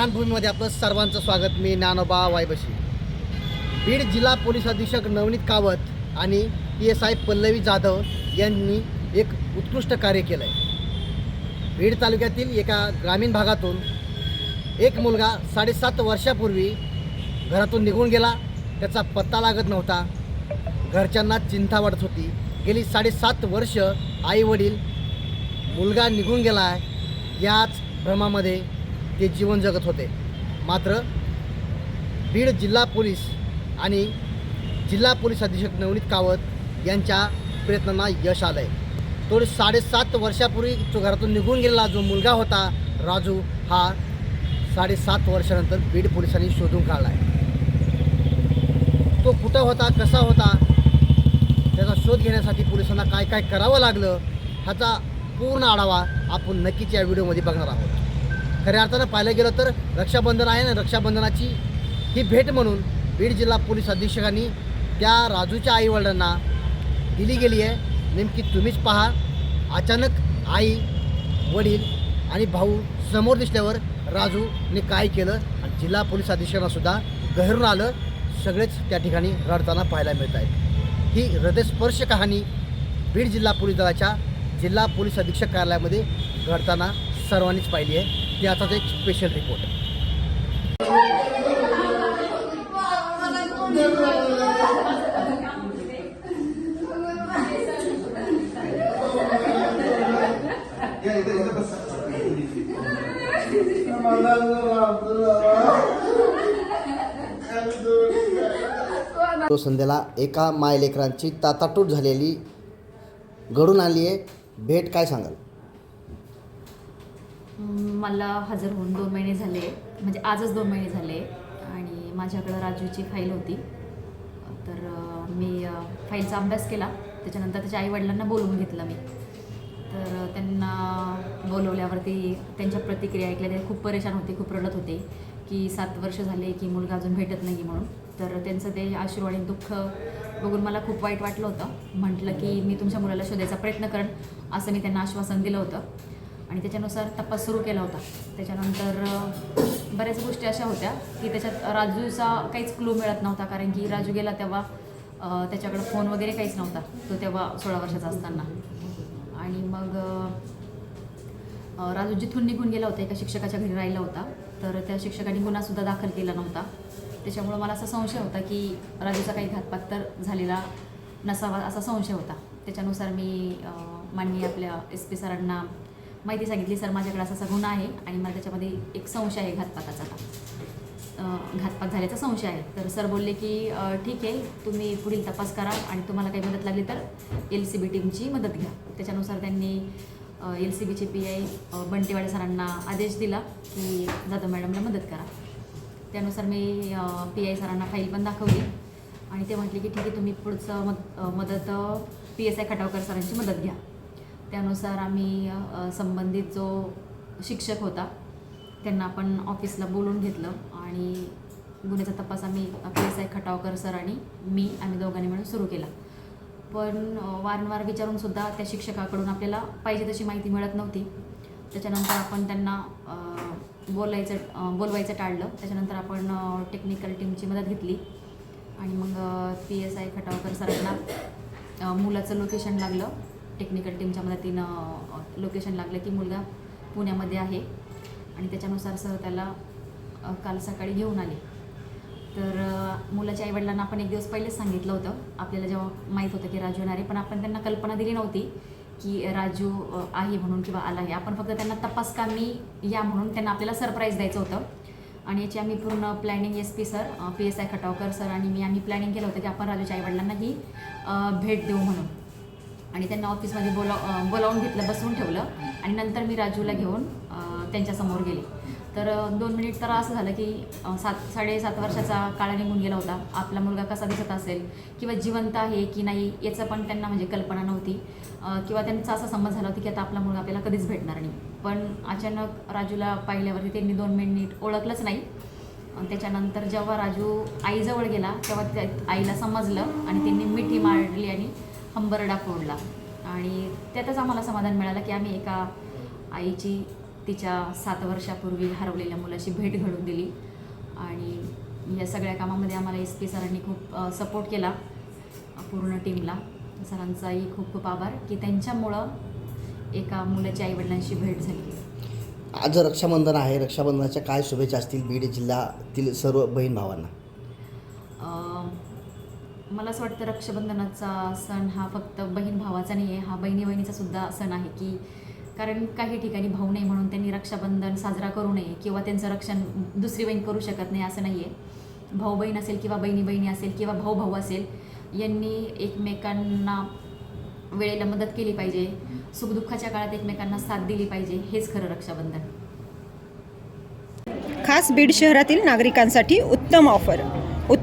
ज्ञानभूमीमध्ये आपलं सर्वांचं स्वागत. मी ज्ञानोबा वायबशी. बीड जिल्हा पोलीस अधीक्षक नवनीत कावत आणि P S I Pallavi Jadhav यांनी एक उत्कृष्ट कार्य केलं आहे बीड तालुक्यातील एका ग्रामीण भागातून एक मुलगा साडेसात वर्षापूर्वी घरातून निघून गेला. त्याचा पत्ता लागत नव्हता. घरच्यांना चिंता वाटत होती. गेली साडेसात वर्ष आई वडील मुलगा निघून गेला आहे याच भ्रमामध्ये ते जीवन जगत होते. मात्र बीड जिल्हा पोलीस आणि जिल्हा पोलीस अधीक्षक नवनीत कावत यांच्या प्रयत्नांना यश आलं आहे तो साडेसात वर्षापूर्वी तो घरातून निघून गेलेला जो मुलगा होता राजू हा साडेसात वर्षानंतर बीड पोलिसांनी शोधून काढला आहे तो कुठं होता कसा होता त्याचा शोध घेण्यासाठी पोलिसांना काय काय करावं लागलं ह्याचा पूर्ण आढावा आपण नक्कीच या व्हिडिओमध्ये बघणार आहोत. खऱ्या अर्थानं पाहायला गेलं तर रक्षाबंधन आहे ना रक्षाबंधनाची ही भेट म्हणून बीड जिल्हा पोलीस अधीक्षकांनी त्या राजूच्या आईवडिलांना दिली गेली आहे. नेमकी तुम्हीच पहा. अचानक आई वडील आणि भाऊ समोर दिसल्यावर राजूने काय केलं? आणि जिल्हा पोलीस अधीक्षकांनासुद्धा गहरून आलं. सगळेच त्या ठिकाणी रडताना पाहायला मिळत आहेत. ही हृदयस्पर्श कहाणी बीड जिल्हा पोलीस दलाच्या जिल्हा पोलीस अधीक्षक कार्यालयामध्ये घडताना सर्वांनीच पाहिली आहे. त्याचाच एक स्पेशल रिपोर्ट तो संध्याला एका मायलेकरांची ताताटूट झालेली घडून आली आहे. भेट काय सांगाल? मला हजर होऊन दोन महिने झाले. म्हणजे आजच दोन महिने झाले आणि माझ्याकडं राजूची फाईल होती. तर मी फाईलचा अभ्यास केला. त्याच्यानंतर त्याच्या आईवडिलांना बोलवून घेतलं मी. तर त्यांना बोलवल्यावरती त्यांच्या प्रतिक्रिया ऐकल्या. ते खूप परेशान होते खूप रडत होते की सात वर्ष झाले की मुलगा अजून भेटत नाही म्हणून. तर त्यांचं ते आश्रू आणि दुःख बघून मला खूप वाईट वाटलं होतं. म्हटलं की मी तुमच्या मुलाला शोधायचा प्रयत्न करेन असं मी त्यांना आश्वासन दिलं होतं. आणि त्याच्यानुसार तपास सुरू केला होता. त्याच्यानंतर बऱ्याच गोष्टी अशा होत्या की त्याच्यात राजूचा काहीच क्लू मिळत नव्हता कारण की राजू गेला तेव्हा त्याच्याकडं त्याच्याकडे फोन वगैरे काहीच नव्हता. तो तेव्हा सोळा वर्षाचा असताना. आणि मग राजू जिथून निघून गेला होता एका शिक्षकाच्या घरी राहिला होता. तर त्या शिक्षकाने गुन्हासुद्धा दाखल केला नव्हता. त्याच्यामुळं मला असा संशय होता की राजूचा काही घातपात तर झालेला नसावा असा संशय होता. त्याच्यानुसार मी माननीय आपल्या एस पी सरांना माहिती सांगितली सर माझ्याकडे असा असा गुन्हा आहे आणि मला त्याच्यामध्ये एक संशय आहे घातपाताचा घातपात झाल्याचा संशय आहे. तर सर बोलले की ठीक आहे तुम्ही पुढील तपास करा आणि तुम्हाला काही मदत लागली तर एल सी बी टीमची मदत घ्या. त्याच्यानुसार त्यांनी एल सी बीचे पी आय बंटेवाडे सरांना आदेश दिला की जाधव मॅडमला मदत करा. त्यानुसार मी पी आय सरांना फाईल पण दाखवली आणि ते म्हटले की ठीक आहे तुम्ही पुढचं मद मदत पी एस आय खटावकर सरांची मदत घ्या. त्यानुसार आम्ही संबंधित जो शिक्षक होता त्यांना आपण ऑफिसला बोलून घेतलं आणि गुन्ह्याचा तपास आम्ही P S I Khatavkar sir आणि मी आम्ही दोघांनी मिळून सुरू केला. पण वारंवार विचारूनसुद्धा त्या शिक्षकाकडून आपल्याला पाहिजे तशी माहिती मिळत नव्हती. त्याच्यानंतर आपण त्यांना बोलायचं बोलवायचं टाळलं. त्याच्यानंतर आपण टेक्निकल टीमची मदत घेतली. आणि मग पी एस आय खटावकर सरांना मुलाचं लोकेशन लागलं. टेक्निकल टीमच्या मदतीनं लोकेशन लागलं की मुलगा पुण्यामध्ये आहे. आणि त्याच्यानुसार सर त्याला काल सकाळी घेऊन आले. तर मुलाच्या आईवडिलांना आपण एक दिवस पहिलेच सांगितलं होतं. आपल्याला जेव्हा माहीत होतं की राजू येणार आहे पण आपण त्यांना कल्पना दिली नव्हती की राजू आहे म्हणून किंवा आला आहे. आपण फक्त त्यांना तपास कामी या म्हणून त्यांना आपल्याला सरप्राईज द्यायचं होतं. आणि याची आम्ही पूर्ण planning S P sir P S I Khatavkar sir आणि मी आम्ही प्लॅनिंग केलं होतं की आपण राजूच्या आईवडिलांना ही भेट देऊ म्हणून. आणि त्यांना ऑफिसमध्ये बोलाव बोलावून घेतलं बसवून ठेवलं. आणि नंतर मी राजूला घेऊन त्यांच्यासमोर गेले. तर दोन मिनिट तर असं झालं की सात साडेसात वर्षाचा काळ निघून गेला होता. आपला मुलगा कसा दिसत असेल किंवा जिवंत आहे की नाही याचं पण त्यांना म्हणजे कल्पना नव्हती. किंवा त्यांचा असा समज झाला होता की आता आपला मुलगा आपल्याला कधीच भेटणार नाही. पण अचानक राजूला पाहिल्यावरती त्यांनी दोन मिनिट ओळखलंच नाही. त्याच्यानंतर जेव्हा राजू आईजवळ गेला तेव्हा त्या आईला समजलं आणि त्यांनी मिठी मारली आणि हंबरडा फोडला. आणि त्यातच आम्हाला समाधान मिळालं की आम्ही एका आईची तिच्या सात वर्षापूर्वी हरवलेल्या मुलाची भेट घडवून दिली. आणि या सगळ्या कामामध्ये आम्हाला एस पी सरांनी खूप सपोर्ट केला पूर्ण टीमला सरांचाही खूप खूप आभार की त्यांच्यामुळं एका मुलाच्या आईवडिलांशी भेट झाली. आज रक्षाबंधन आहे. रक्षाबंधनाच्या काय शुभेच्छा असतील बीड जिल्ह्यातील सर्व बहीण भावांना? मला असं वाटतं रक्षाबंधनाचा सण हा फक्त बहीण भावाचा नाही आहे हा बहिणी बहिणीचा सुद्धा सण आहे की कारण काही ठिकाणी भाऊ नाही म्हणून त्यांनी रक्षाबंधन साजरा करू नये किंवा त्यांचं रक्षण दुसरी बहीण करू शकत नाही असं नाही आहे भाऊ बहीण असेल किंवा बहिणी बहिणी असेल किंवा भाऊ भाऊ असेल यांनी एकमेकांना वेळेला मदत केली पाहिजे सुखदुःखाच्या काळात एकमेकांना साथ दिली पाहिजे हेच खरं रक्षाबंधन. खास बीड शहरातील नागरिकांसाठी उत्तम ऑफर.